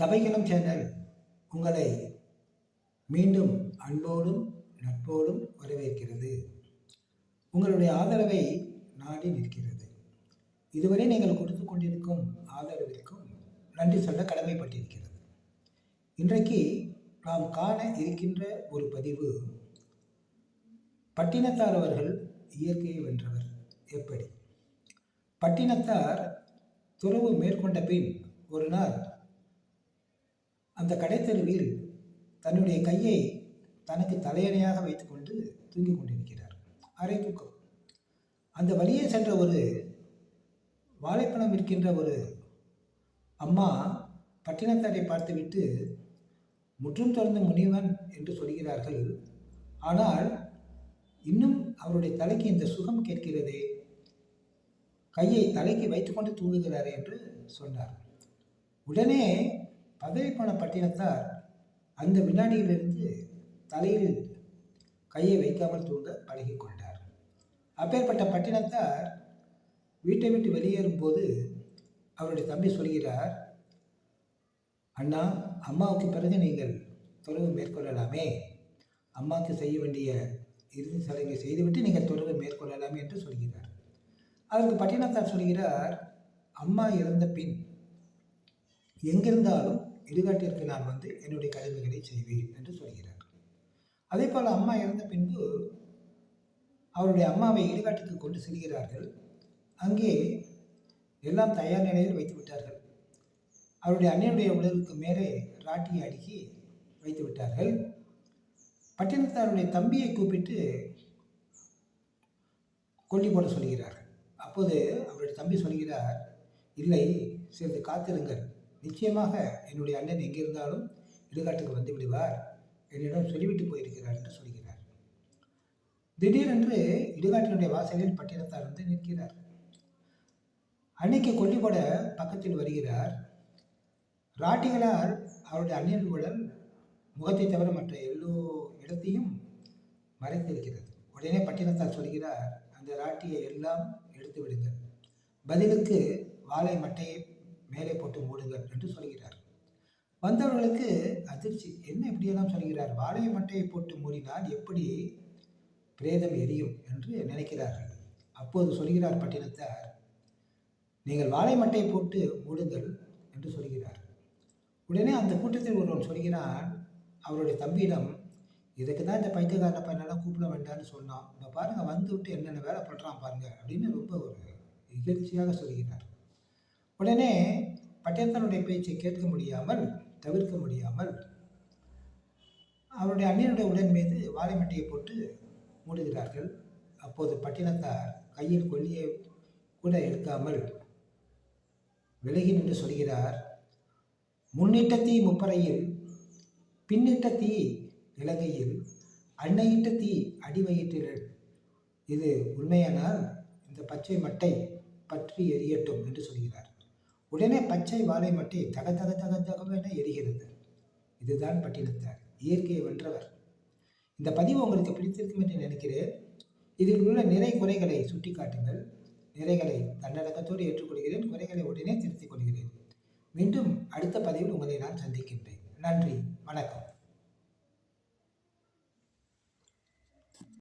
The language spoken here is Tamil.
சபைகளும் சேனல் உங்களை மீண்டும் அன்போடும் நட்போடும் வரவேற்கிறது. உங்களுடைய ஆதரவை நாடி நிற்கிறது. இதுவரை நீங்கள் கொடுத்து கொண்டிருக்கும் ஆதரவிற்கும் நன்றி சொல்ல கடமைப்பட்டிருக்கிறது. இன்றைக்கு நாம் காண இருக்கின்ற ஒரு பதிவு பட்டினத்தார் அவர்கள் இயற்கையை வென்றவர். எப்படி? பட்டினத்தார் துறவு மேற்கொண்ட பின் ஒரு நாள் அந்த கடைத்தெருவில் தன்னுடைய கையை தனக்கு தலையணையாக வைத்துக்கொண்டு தூங்கிக் கொண்டிருக்கிறார். அரை தூக்கம். அந்த வழியே சென்ற ஒரு வாழைப்பழம் விற்கின்ற ஒரு அம்மா பட்டினத்தாரை பார்த்துவிட்டு முற்றும் தொடர்ந்த முனிவன் என்று சொல்கிறார்கள். ஆனால் இன்னும் அவருடைய தலைக்கு இந்த சுகம் கேட்கிறதே? கையை தலைக்கு வைத்துக்கொண்டு தூங்குகிறாரே என்று சொன்னார். உடனே பதவிப்போன பட்டினத்தார் அந்த வினாடியிலிருந்து தலையில் கையை வைக்காமல் தூங்க பழகி கொண்டார். அப்பேற்பட்ட பட்டினத்தார் வீட்டை விட்டு வெளியேறும்போது அவருடைய தம்பி சொல்கிறார் அண்ணா அம்மாவுக்கு பிறகு நீங்கள் தொடர்பு மேற்கொள்ளலாமே. அம்மாவுக்கு செய்ய வேண்டிய இறுதி சடங்கை செய்துவிட்டு நீங்கள் தொடர்பு மேற்கொள்ளலாமே என்று சொல்கிறார். அதற்கு பட்டினத்தார் சொல்கிறார் அம்மா இறந்த பின் எங்கிருந்தாலும் இடுகாட்டிற்கு நான் வந்து என்னுடைய கடமைகளை செய்வேன் என்று சொல்கிறார். அதே போல் அம்மா இறந்த பின்பு அவருடைய அம்மாவை இடுகாட்டுக்கு கொண்டு செல்கிறார்கள். அங்கே எல்லாம் தயார் நிலையில் வைத்து விட்டார்கள். அவருடைய அண்ணனுடைய உடலுக்கு மேலே ராட்டியை அடுக்கி வைத்து விட்டார்கள். பட்டினத்தாருடைய தம்பியை கூப்பிட்டு கொல்லி போட சொல்கிறார்கள். அப்போது அவருடைய தம்பி சொல்கிறார் இல்லை சிறிது காத்திருங்கள். நிச்சயமாக என்னுடைய அண்ணன் எங்கே இருந்தாலும் இடுகாட்டுக்கு வந்து விடுவார். என்னிடம் சொல்லிவிட்டு போயிருக்கிறார் என்று சொல்கிறார். திடீரென்று இடுகாட்டினுடைய வாசலில் பட்டினத்தார் வந்து நிற்கிறார். அன்னைக்கு கொல்லிப்பட பக்கத்தில் வருகிறார். ராட்டிகளால் அவருடைய அண்ணன்களுடன் முகத்தை தவிர மற்ற எல்லோ இடத்தையும் மறைத்திருக்கிறது உடனே பட்டினத்தார் சொல்கிறார் அந்த ராட்டியை எல்லாம் எடுத்து விடுங்கள். பதிலுக்கு வாழை மட்டையை மேலே போட்டு மூடுங்கள் என்று சொல்கிறார். வந்தவர்களுக்கு அதிர்ச்சி. என்ன இப்படியெல்லாம் சொல்கிறார்? வாழை மட்டையை போட்டு மூடினால் எப்படி பிரேதம் எரியும் என்று நினைக்கிறார்கள். அப்போது சொல்கிறார் பட்டினத்தார் நீங்கள் வாழை மட்டையை போட்டு மூடுங்கள் என்று சொல்கிறார். உடனே அந்த கூட்டத்தில் ஒருவன் சொல்கிறான் அவருடைய தம்பியிடம் இதுக்கு தான் இந்த பைத்தியக்காரனை பையனெல்லாம் கூப்பிட வேண்டாம்னு சொன்னான். இந்த பாருங்கள் வந்து விட்டு என்னென்ன வேலை பண்ணுறான் பாருங்கள் அப்படின்னு ரொம்ப ஒரு இகழ்ச்சியாக சொல்கிறார். உடனே பட்டினத்தாருடைய பேச்சை கேட்க முடியாமல் தவிர்க்க முடியாமல் அவருடைய அண்ணனுடைய உடன் மீது வாழைமட்டையை போட்டு மூடுகிறார்கள். அப்போது பட்டினத்தார் கையில் கொல்லியை கூட எடுக்காமல் விலகி நின்று சொல்கிறார் முன்னிட்ட தீ முப்பறையில் பின்னிட்ட தீ இலங்கையில் அன்னையிட்ட தீ அடிவயிற்றில். இது உண்மையானால் இந்த பச்சை மட்டை பற்றி எரியட்டும் என்று சொல்கிறார். உடனே பச்சை வாழை மட்டை தக தக தக தகவென எரிகிறது. இதுதான் பட்டினத்தார். இயற்கையை வென்றவர். இந்த பதிவு உங்களுக்கு பிடித்திருக்கும் என்று நினைக்கிறேன். இதில் உள்ள நிறை குறைகளை சுட்டி காட்டுங்கள் நிறைகளை தன்னடக்கத்தோடு ஏற்றுக்கொள்கிறேன். குறைகளை உடனே திருத்திக் கொள்கிறேன். மீண்டும் அடுத்த பதிவில் உங்களை நான் சந்திக்கின்றேன். நன்றி. வணக்கம்.